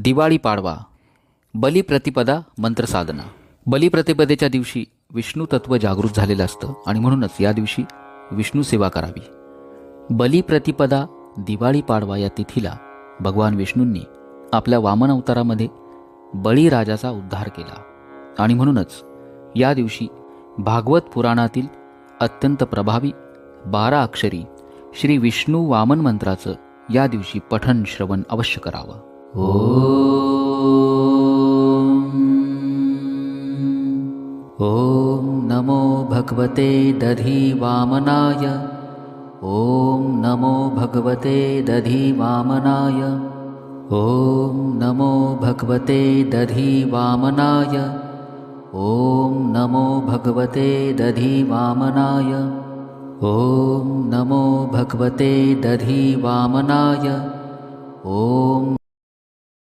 दिवाळी पाडवा बलिप्रतिपदा मंत्रसाधना बलिप्रतिपदेच्या दिवशी विष्णू तत्व जागृत झालेलं असतं आणि म्हणूनच या दिवशी विष्णू सेवा करावी. बलिप्रतिपदा दिवाळी पाडवा या तिथीला भगवान विष्णूंनी आपल्या वामन अवतारामध्ये बळीराजाचा उद्धार केला आणि म्हणूनच या दिवशी भागवत पुराणातील अत्यंत प्रभावी बारा अक्षरी श्री विष्णू वामन मंत्राचं या दिवशी पठण श्रवण अवश्य करावं. ॐ नमो भगवते दधी वामनाय ॐ नमो भगवते दधी वामनाय ॐ नमो भगवते दधी वामनाय ॐ नमो भगवते दधी वामनाय ॐ नमो भगवते दधी वामनाय ॐ